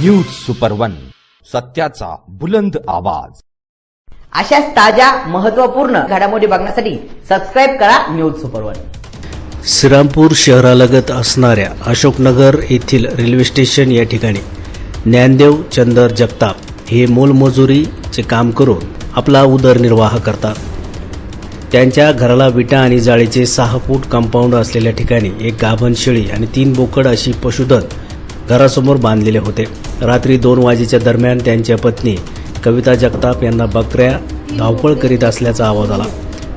News super one सत्याचा बुलंद आवाज. अशाच ताज्या महत्त्वपूर्ण घडामोडी बघण्यासाठी सबस्क्राईब करा न्यूज सुपर वन श्रीरामपूर शहरालगत असणाऱ्या अशोकनगर येथील रेल्वे स्टेशन या ठिकाणी ज्ञानदेव चंदर जगताप हे मोलमजुरीचे काम करून आपला उदरनिर्वाह करतात. त्यांच्या घराला विटा आणि जाळीचे सहा फूट कंपाऊंड असलेल्या ठिकाणी एक गाभण शेळी आणि तीन बोकड अशी पशुधन घरासमोर बांधलेले होते. रात्री दोन वाजेच्या दरम्यान त्यांच्या पत्नी कविता जगताप यांना बकऱ्या धावपळ करीत असल्याचा आवाज आला.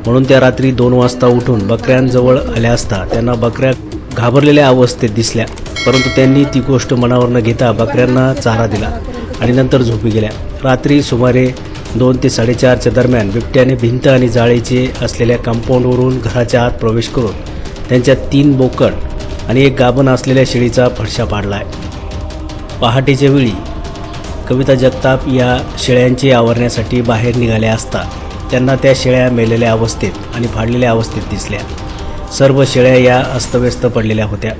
म्हणून त्या रात्री दोन वाजता उठून बकऱ्यांजवळ आल्या असता त्यांना बकऱ्या घाबरलेल्या अवस्थेत दिसल्या. परंतु त्यांनी ती गोष्ट मनावर न घेता बकऱ्यांना चारा दिला आणि नंतर झोपी गेल्या. रात्री सुमारे दोन ते साडेचारच्या दरम्यान बिबट्याने भिंत आणि जाळीचे असलेल्या कंपाऊंडवरून घराच्या आत प्रवेश करून त्यांच्या तीन बोकड आणि एक गाभण असलेल्या शेळीचा फडशा आहे. पहाटेच्या वेळी कविता जगताप या शेळ्यांची आवरण्यासाठी बाहेर निघाल्या असता त्यांना त्या शेळ्या मेलेल्या अवस्थेत आणि फाडलेल्या अवस्थेत दिसल्या. सर्व शेळ्या या अस्तव्यस्त पडलेल्या होत्या.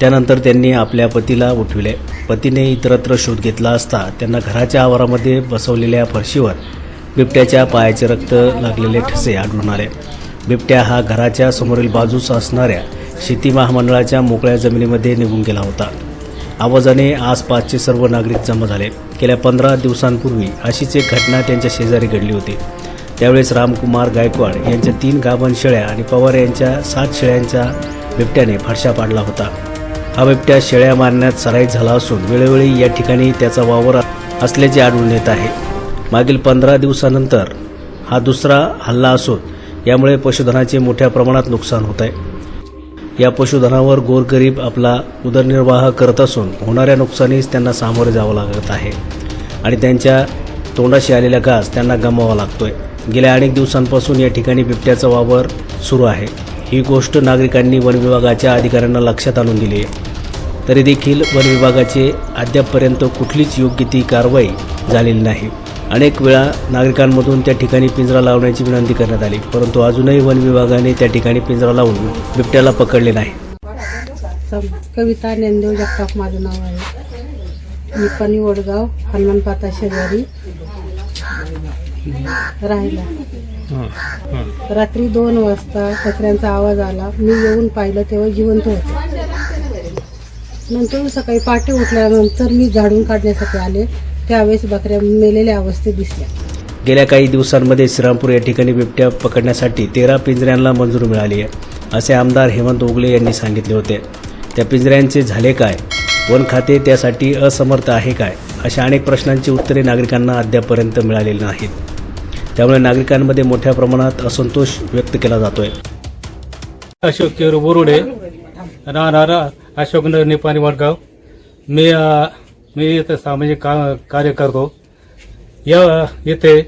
त्यानंतर त्यांनी आपल्या पतीला उठविले. पतीने इतरत्र शोध घेतला असता त्यांना घराच्या आवारामध्ये बसवलेल्या फरशीवर बिबट्याच्या पायाचे रक्त लागलेले ठसे आढळून आले. बिबट्या हा घराच्या समोरील बाजूस असणाऱ्या शेती महामंडळाच्या मोकळ्या जमिनीमध्ये निघून गेला होता. आवाजाने आसपासचे सर्व नागरिक जमा झाले. गेल्या पंधरा दिवसांपूर्वी अशीच एक घटना त्यांच्या शेजारी घडली होती. त्यावेळेस रामकुमार गायकवाड यांच्या तीन गाभण शेळ्या आणि पवार यांच्या सात शेळ्यांच्या बिबट्याने फडशा पाडला होता. हा बिबट्या शेळ्या मारण्यात सराईत झाला असून वेळोवेळी या ठिकाणी त्याचा वावर असल्याचे आढळून येत आहे. मागील पंधरा दिवसानंतर हा दुसरा हल्ला असून यामुळे पशुधनाचे मोठ्या प्रमाणात नुकसान होत आहे. या पशुधनावर गोरगरीब आपला उदरनिर्वाह करत असून होणाऱ्या नुकसानीस त्यांना सामोरे जावं लागत आहे. आणि त्यांच्या तोंडाशी आलेला घास त्यांना गमावा लागतोय. गेल्या अनेक दिवसांपासून या ठिकाणी बिबट्याचा वावर सुरू आहे. ही गोष्ट नागरिकांनी वन विभागाच्या अधिकाऱ्यांना लक्षात आणून दिली आहे. तरी देखील वन विभागाचे अद्यापपर्यंत कुठलीच योग्य ती कारवाई झालेली नाही. अनेक वेळा नागरिकांमधून त्या ठिकाणी पिंजरा लावण्याची विनंती करण्यात आली परंतु अजूनही वन विभागाने त्या ठिकाणी पिंजरा लावून बिबट्याला पकडले नाही. सम- कविता ज्ञानदेव जगताप माझं नाव आहे. निपाणी वडगाव हनुमानपाता शेजारी राहिला रात्री दोन वाजता कचऱ्यांचा आवाज आला. मी येऊन पाहिलं तेव्हा जिवंत होते. नंतर सकाळी पहाटे उठल्यानंतर मी झाडून काढण्यासाठी आले. त्यावेळेस बकऱ्या मेलेल्या अवस्थेत दिसल्या. गेल्या काही दिवसांमध्ये श्रीरामपूर या ठिकाणी बिबट्या पकडण्यासाठी तेरा पिंजऱ्यांना मंजुरी मिळाली आहे असे आमदार हेमंत ओगले यांनी सांगितले होते. त्या पिंजऱ्यांचे झाले काय? वन खाते त्यासाठी असमर्थ आहे काय? अशा अनेक प्रश्नांची उत्तरे नागरिकांना अद्यापपर्यंत मिळालेली नाहीत. त्यामुळे नागरिकांमध्ये मोठ्या प्रमाणात असंतोष व्यक्त केला जातोय. अशोक केर बोरुडे राहणार अशोकनगर निपाणी वडगाव मी मी इथं सामाजिक का कार्य करतो या इथे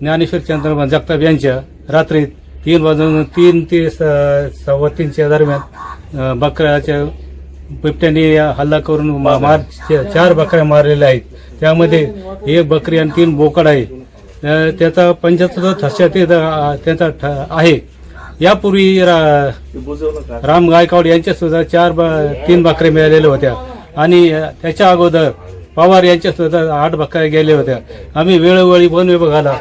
ज्ञानेश्वर चंद्रभान जगताप यांच्या रात्री तीन वाजून तीन ते सव्वा तीनच्या दरम्यान बकऱ्याच्या बिबट्याने हल्ला करून मार चार बकऱ्या मारलेल्या आहेत. त्यामध्ये एक बकरी आणि तीन बोकड आहे. त्याचा पंच्याहत्तर ठसा ते त्यांचा आहे. यापूर्वी रा- राम गायकवाड यांच्या सुद्धा चार ब- तीन बकऱ्या मिळालेल्या होत्या. आणि त्याच्या अगोदर पवार यांच्या सुद्धा आठ बकऱ्या गेल्या होत्या. आम्ही वेळोवेळी वन विभागाला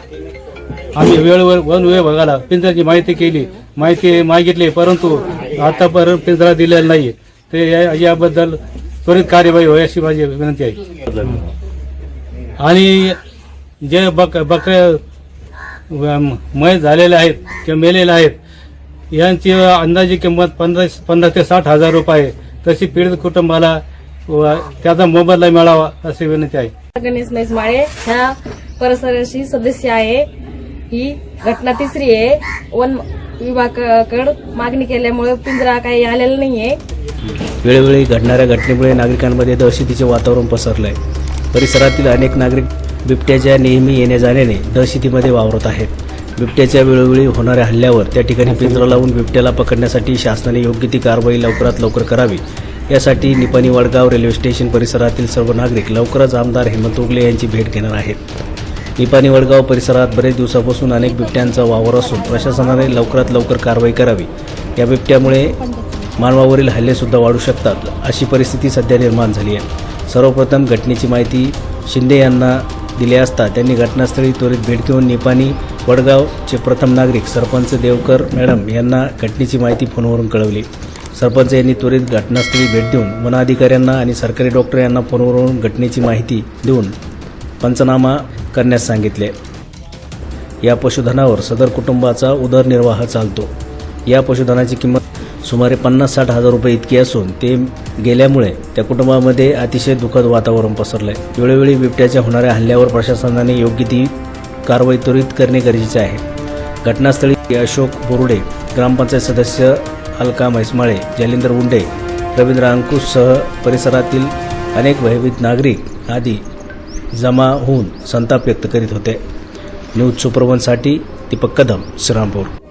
आम्ही वेळोवेळी वन विभागाला पिंजऱ्याची माहिती केली. माहिती मागितली परंतु आतापर्यंत पिंजरा दिलेला नाही. ते या- याबद्दल त्वरित कार्यवाही होय अशी माझी विनंती आहे. आणि जे बक बकऱ्या मय झालेले आहेत किंवा मेलेले आहेत यांची अंदाजे किंमत पंधरा पंधरा ते साठ हजार रुपये आहे. तशी पीडित कुटुंबाला व त्याचा मोबदला मिळावा अशी विनंती आहे. गणेश मैसमाळे ह्या परिसराची सदस्य आहे. ही घटना तिसरी आहे. वन विभागाकडे मागणी केल्यामुळे पिंजरा काही आलेला नाहीये. वेळोवेळी घडणाऱ्या घटनेमुळे नागरिकांमध्ये दहशतीचे वातावरण पसरलंय. परिसरातील अनेक नागरिक बिबट्याच्या नेहमी येण्या जाण्याने दहशतीमध्ये वावरत आहेत. बिबट्याच्या वेळोवेळी होणाऱ्या हल्ल्यावर त्या ठिकाणी पिंजरा लावून बिबट्याला पकडण्यासाठी शासनाने योग्य ती कारवाई लवकरात लवकर करावी यासाठी निपाणी वडगाव रेल्वे स्टेशन परिसरातील सर्व नागरिक लवकरच आमदार हेमंत उगले यांची भेट घेणार आहेत. निपाणी वडगाव परिसरात बरेच दिवसापासून अनेक बिबट्यांचा वावर असून प्रशासनाने लवकरात लवकर कारवाई करावी. या बिबट्यामुळे मानवावरील हल्लेसुद्धा वाढू शकतात अशी परिस्थिती सध्या निर्माण झाली आहे. सर्वप्रथम घटनेची माहिती शिंदे यांना दिली असता त्यांनी घटनास्थळी त्वरित भेट घेऊन निपाणी वडगावचे प्रथम नागरिक सरपंच देवकर मॅडम यांना घटनेची माहिती फोनवरून कळवली. सरपंच यांनी त्वरित घटनास्थळी भेट देऊन वनाधिकाऱ्यांना आणि सरकारी डॉक्टर यांना फोनवरून घटनेची माहिती देऊन पंचनामा करण्यास सांगितले. या पशुधनावर सदर कुटुंबाचा उदरनिर्वाह चालतो. या पशुधनाची किंमत सुमारे पन्नास साठ हजार रुपये इतकी असून ते गेल्यामुळे त्या कुटुंबामध्ये अतिशय दुःखद वातावरण पसरलं आहे वेळोवेळी बिबट्याच्या होणाऱ्या हल्ल्यावर प्रशासनाने योग्य ती कारवाई त्वरित करणे गरजेचे आहे. घटनास्थळी अशोक बोरुडे ग्रामपंचायत सदस्य अलका म्हैसमाळे जालिंदर उंडे रवींद्र अंकुशसह परिसरातील अनेक भयभीत नागरिक आदी जमा होऊन संताप व्यक्त करीत होते. न्यूज सुप्रवनसाठी दीपक कदम श्रीरामपूर.